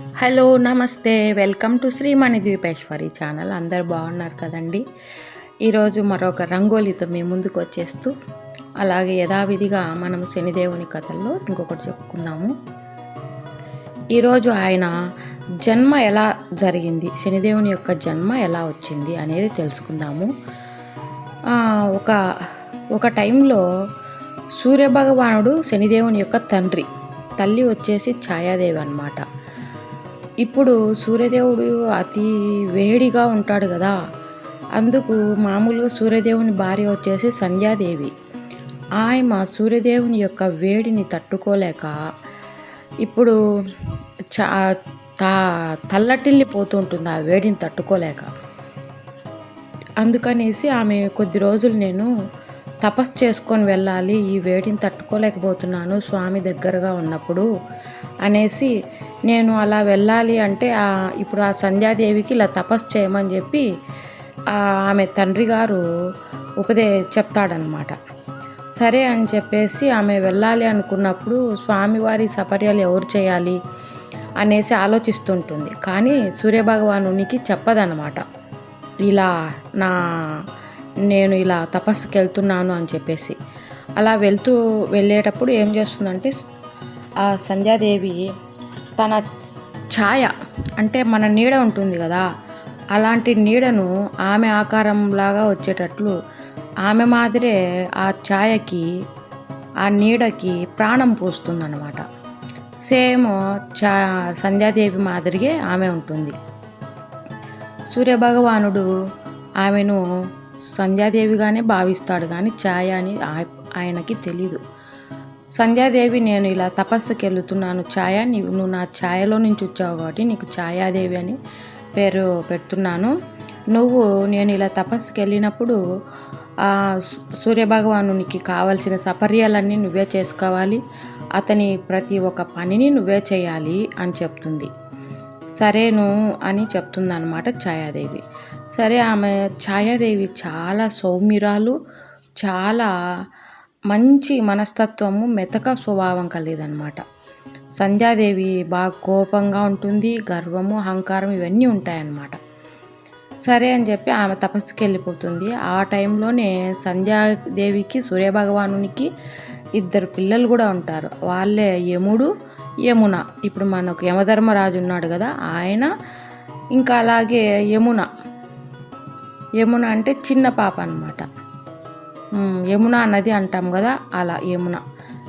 Hello నమస్తే. Welcome to Srimani Dweepeshwari channel. అందరు బాగున్నారు కదండి? ఈరోజు మరొక రంగోలీతో మీ ముందుకు వచ్చేస్తూ అలాగే యథావిధిగా మనం శనిదేవుని కథల్లో ఇంకొకటి చెప్పుకుందాము. ఈరోజు ఆయన జన్మ ఎలా జరిగింది శనిదేవుని యొక్క జన్మ ఎలా వచ్చింది అనేది తెలుసుకుందాము. ఒక ఒక టైంలో సూర్యభగవానుడు శనిదేవుని యొక్క తండ్రి తల్లి వచ్చేసి ఛాయాదేవి అనమాట ఇప్పుడు సూర్యదేవుడు అతి వేడిగా ఉంటాడు కదా. అందుకు మామూలుగా సూర్యదేవుని భార్య వచ్చేసి సంధ్యాదేవి. ఆయమ సూర్యదేవుని యొక్క వేడిని తట్టుకోలేక ఇప్పుడు చా తా తల్లటిల్లిపోతుంటుంది ఆ వేడిని తట్టుకోలేక. అందుకనేసి ఆమె కొద్ది రోజులు నేను తపస్సు చేసుకొని వెళ్ళాలి ఈ వేడిని తట్టుకోలేకపోతున్నాను స్వామి దగ్గరగా ఉన్నప్పుడు అనేసి నేను అలా వెళ్ళాలి అంటే ఇప్పుడు ఆ సంధ్యాదేవికి ఇలా తపస్సు చేయమని చెప్పి ఆమె తండ్రి గారు ఉపదే చెప్తాడనమాట సరే అని చెప్పేసి ఆమె వెళ్ళాలి అనుకున్నప్పుడు స్వామివారి సపర్యాలు ఎవరు చేయాలి అనేసి ఆలోచిస్తుంటుంది. కానీ సూర్యభగవానునికి చెప్పదనమాట ఇలా నా నేను ఇలా తపస్సుకి వెళ్తున్నాను అని చెప్పేసి. అలా వెళ్తూ వెళ్ళేటప్పుడు ఏం చేస్తుందంటే ఆ సంధ్యాదేవి తన ఛాయ అంటే మన నీడ ఉంటుంది కదా అలాంటి నీడను ఆమె ఆకారంలాగా వచ్చేటట్లు ఆమె మాదిరే ఆ ఛాయకి ఆ నీడకి ప్రాణం పోస్తుందన్నమాట. సేమ్ చా సంధ్యాదేవి మాదిరిగే ఆమె ఉంటుంది. సూర్యభగవానుడు ఆమెను సంధ్యాదేవిగానే భావిస్తాడు కానీ ఛాయ అని ఆయనకి తెలీదు. సంధ్యాదేవి నేను ఇలా తపస్సుకి వెళుతున్నాను. ఛాయ నువ్వు నా ఛాయలో నుంచి వచ్చావు కాబట్టి నీకు ఛాయాదేవి అని పేరు పెడుతున్నాను. నువ్వు నేను ఇలా తపస్సుకి వెళ్ళినప్పుడు ఆ సు- సూర్యభగవానునికి కావలసిన సపర్యాలన్నీ నువ్వే చేసుకోవాలి. అతని ప్రతి ఒక్క పనిని నువ్వే చేయాలి అని చెప్తుంది. సరేను అని చెప్తుందన్నమాట ఛాయాదేవి. సరే ఆమె ఛాయాదేవి చాలా సౌమ్యురాలు చాలా మంచి మనస్తత్వము మెతక స్వభావం కలిదనమాట సంధ్యాదేవి బాగా కోపంగా ఉంటుంది గర్వము అహంకారం ఇవన్నీ ఉంటాయన్నమాట. సరే అని చెప్పి ఆమె తపస్సుకి వెళ్ళిపోతుంది. ఆ టైంలోనే సంధ్యాదేవికి సూర్యభగవానునికి ఇద్దరు పిల్లలు కూడా ఉంటారు. వాళ్ళే యముడు యమున. ఇప్పుడు మనకు యమధర్మరాజు ఉన్నాడు కదా ఆయన ఇంకా అలాగే యమున. యమున అంటే చిన్న పాప అనమాట యమున నది అంటాం కదా అలా యమున.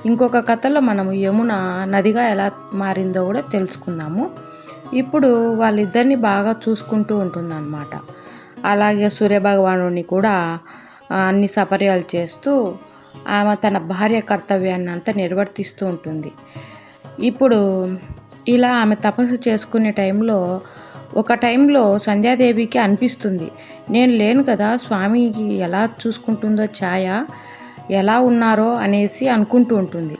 ఇంకొక కథలో మనం యమున నదిగా ఎలా మారిందో కూడా తెలుసుకుందాము. ఇప్పుడు వాళ్ళిద్దరిని బాగా చూసుకుంటూ ఉంటుందన్నమాట. అలాగే సూర్యభగవానుని కూడా అన్ని సపర్యాలు చేస్తూ ఆమె తన భార్య కర్తవ్యాన్ని అంతా నిర్వర్తిస్తూ ఉంటుంది. ఇప్పుడు ఇలా ఆమె తపస్సు చేసుకునే టైంలో ఒక టైంలో సంధ్యాదేవికి అనిపిస్తుంది నేను లేను కదా స్వామికి ఎలా చూసుకుంటుందో ఛాయ ఎలా ఉన్నారో అనేసి అనుకుంటూ ఉంటుంది.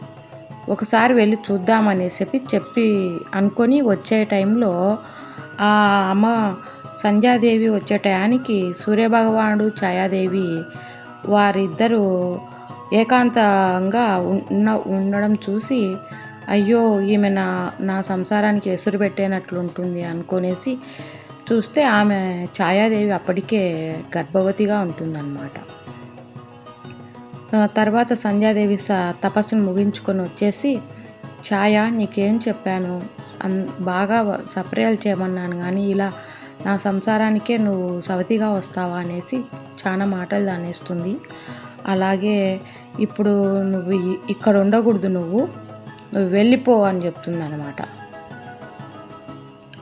ఒకసారి వెళ్ళి చూద్దామనేసి చెప్పి అనుకొని వచ్చే టైంలో ఆ అమ్మ సంధ్యాదేవి వచ్చే టయానికి సూర్యభగవానుడు ఛాయాదేవి వారిద్దరూ ఏకాంతంగా ఉన్న ఉండడం చూసి అయ్యో ఈమె నా నా సంసారానికి ఎసురు పెట్టేనట్లు ఉంటుంది అనుకునేసి చూస్తే ఆమె ఛాయాదేవి అప్పటికే గర్భవతిగా ఉంటుందన్నమాట. తర్వాత సంధ్యాదేవి స తపస్సును ముగించుకొని వచ్చేసి ఛాయ నీకేం చెప్పాను? అన్ బాగా సపర్యాలు చేయమన్నాను కానీ ఇలా నా సంసారానికే నువ్వు సవతిగా వస్తావా అనేసి చాలా మాటలు దానేస్తుంది. అలాగే ఇప్పుడు నువ్వు ఇక్కడ ఉండకూడదు నువ్వు. నువ్వు వెళ్ళిపో అని చెప్తుంది అనమాట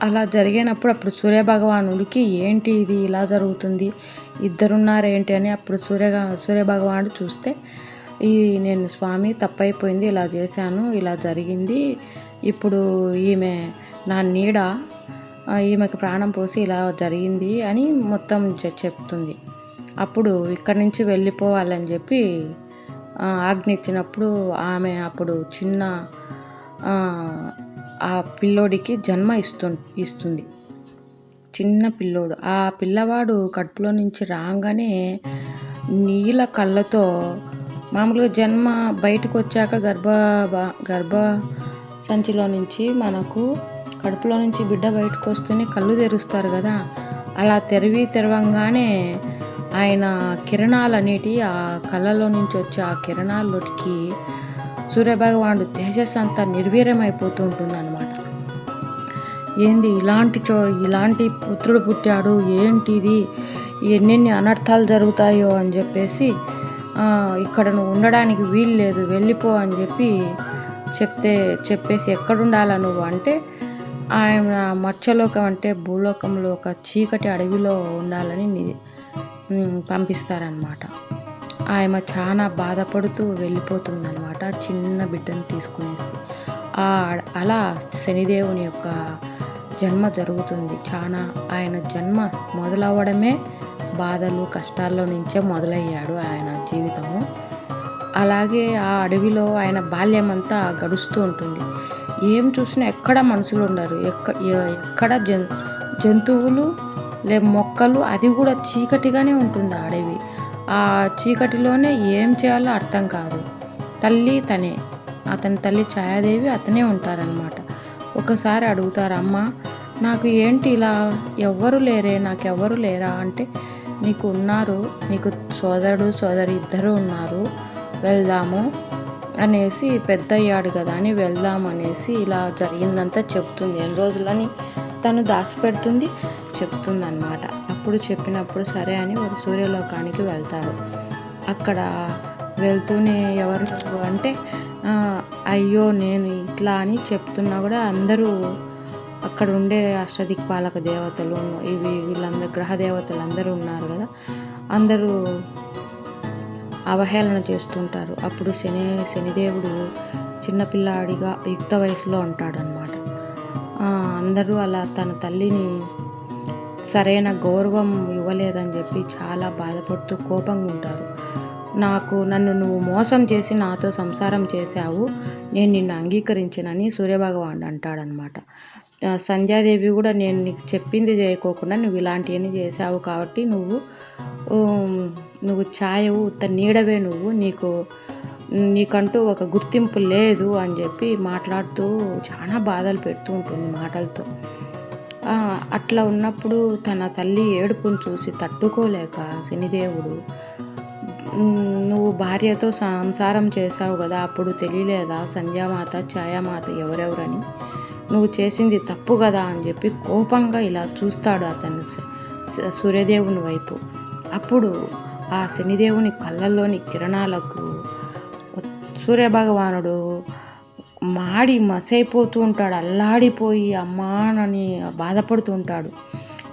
అలా జరిగినప్పుడు అప్పుడు సూర్యభగవానుడికి ఏంటి ఇది? ఇలా జరుగుతుంది? ఇద్దరున్నారేంటి అని అప్పుడు సూర్య సూర్యభగవానుడు చూస్తే ఈ నేను స్వామి తప్పైపోయింది ఇలా చేశాను ఇలా జరిగింది. ఇప్పుడు ఈమె నా నీడ ఈమెకు ప్రాణం పోసి ఇలా జరిగింది అని మొత్తం చె- చెప్తుంది. అప్పుడు ఇక్కడి నుంచి వెళ్ళిపోవాలని చెప్పి ఆజ్ఞ ఇచ్చినప్పుడు ఆమె అప్పుడు చిన్న ఆ, పిల్లోడికి జన్మ ఇస్తు ఇస్తుంది. చిన్న పిల్లోడు. ఆ పిల్లవాడు కడుపులో నుంచి రాగానే నీల కళ్ళతో మామూలుగా జన్మ బయటకు వచ్చాక గర్భ గర్భ సంచిలో నుంచి మనకు కడుపులో నుంచి బిడ్డ బయటకు వస్తూనే కళ్ళు తెరుస్తారు కదా. అలా తెరివి తెరవంగానే ఆయన కిరణాలు అనేటివి ఆ కళ్ళలో నుంచి వచ్చే ఆ కిరణాల్లోకి సూర్యభగవానుడు తేజస్ అంతా నిర్వీర్యమైపోతూ ఉంటుంది అనమాట ఏంది ఇలాంటి చో ఇలాంటి పుత్రుడు పుట్టాడు ఏంటిది ఎన్నెన్ని అనర్థాలు జరుగుతాయో అని చెప్పేసి ఇక్కడ నువ్వు ఉండడానికి వీలు లేదు వెళ్ళిపో అని చెప్పి చెప్తే చెప్పేసి ఎక్కడుండాలా నువ్వు అంటే ఆయన మత్స్యలోకం అంటే భూలోకంలో ఒక చీకటి అడవిలో ఉండాలని పంపిస్తారనమాట ఆమె చాలా బాధపడుతూ వెళ్ళిపోతుందన్నమాట చిన్న బిడ్డను తీసుకునేసి. ఆ అలా శనిదేవుని యొక్క జన్మ జరుగుతుంది. చాలా ఆయన జన్మ మొదలవ్వడమే బాధలు కష్టాల్లో నుంచే మొదలయ్యాడు ఆయన జీవితము. అలాగే ఆ అడవిలో ఆయన బాల్యం అంతా గడుస్తూ ఉంటుంది. ఏం చూసినా ఎక్కడ మనుషులు ఉండరు. ఎక్క ఎక్కడ జంతువులు లే మొక్కలు అది కూడా చీకటిగానే ఉంటుంది ఆ అడవి. ఆ చీకటిలోనే ఏం చేయాలో అర్థం కాదు. తల్లి తనే. అతని తల్లి ఛాయాదేవి అతనే ఉంటారనమాట ఒకసారి అడుగుతారు అమ్మ నాకు ఏంటి ఇలా? ఎవ్వరు లేరే నాకెవ్వరు లేరా? అంటే నీకు ఉన్నారు నీకు సోదరుడు సోదరి ఇద్దరు ఉన్నారు వెళ్దాము అనేసి పెద్ద అయ్యాడు కదా అని వెళ్దాం అనేసి ఇలా జరిగిందంతా చెప్తుంది. ఎన్ని రోజులని తను దాచిపెడుతుంది చెప్తుంది అనమాట అప్పుడు చెప్పినప్పుడు సరే అని వారు సూర్యలోకానికి వెళ్తారు. అక్కడ వెళ్తూనే ఎవరు అంటే అయ్యో నేను ఇట్లా అని చెప్తున్నా కూడా అందరూ అక్కడ ఉండే అష్టదిక్పాలక దేవతలు ఇవి వీళ్ళందరూ గ్రహ దేవతలు అందరూ ఉన్నారు కదా. అందరూ అవహేళన చేస్తుంటారు. అప్పుడు శని శనిదేవుడు చిన్నపిల్లాడిగా యుక్త వయసులో ఉంటాడనమాట అందరూ అలా తన తల్లిని సరైన గౌరవం ఇవ్వలేదని చెప్పి చాలా బాధపడుతూ కోపంగా ఉంటారు. నాకు నన్ను నువ్వు మోసం చేసి నాతో సంసారం చేశావు నేను నిన్ను అంగీకరించనని సూర్యభగవానుడు అంటాడనమాట సంధ్యాదేవి కూడా నేను నీకు చెప్పింది చేయకోకుండా నువ్వు ఇలాంటివన్నీ చేసావు కాబట్టి నువ్వు నువ్వు ఛాయవు ఉత్త నీడవే నువ్వు నీకు నీకంటూ ఒక గుర్తింపు లేదు అని చెప్పి మాట్లాడుతూ చాలా బాధలు పెడుతూ ఉంటుంది మాటలతో. అట్లా ఉన్నప్పుడు తన తల్లి ఏడుపును చూసి తట్టుకోలేక శనిదేవుడు నువ్వు భార్యతో సంసారం చేశావు కదా అప్పుడు తెలియలేదా? సంధ్యామాత ఛాయామాత ఎవరెవరని? నువ్వు చేసింది తప్పు కదా అని చెప్పి కోపంగా ఇలా చూస్తాడు అతను సూర్యదేవుని వైపు. అప్పుడు ఆ శనిదేవుని కళ్ళల్లోని కిరణాలకు సూర్యభగవానుడు మాడి మసైపోతూ ఉంటాడు అల్లాడిపోయి అమ్మానని బాధపడుతూ ఉంటాడు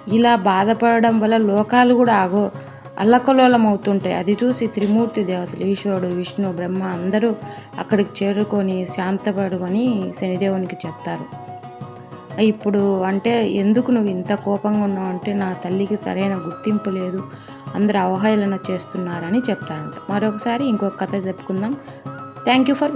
ఇలా బాధపడడం వల్ల లోకాలు కూడా ఆగో అల్లకలోలం అవుతుంటాయి అది చూసి త్రిమూర్తి దేవతలు ఈశ్వరుడు విష్ణు బ్రహ్మ అందరూ అక్కడికి చేరుకొని శాంతపడమని శనిదేవునికి చెప్తారు. ఇప్పుడు అంటే ఎందుకు నువ్వు ఇంత కోపంగా ఉన్నావు అంటే నా తల్లికి సరైన గుర్తింపు లేదు అందరూ అవహేళన చేస్తున్నారని చెప్తారంట. మరొకసారి ఇంకొక కథ చెప్పుకుందాం. Thank you for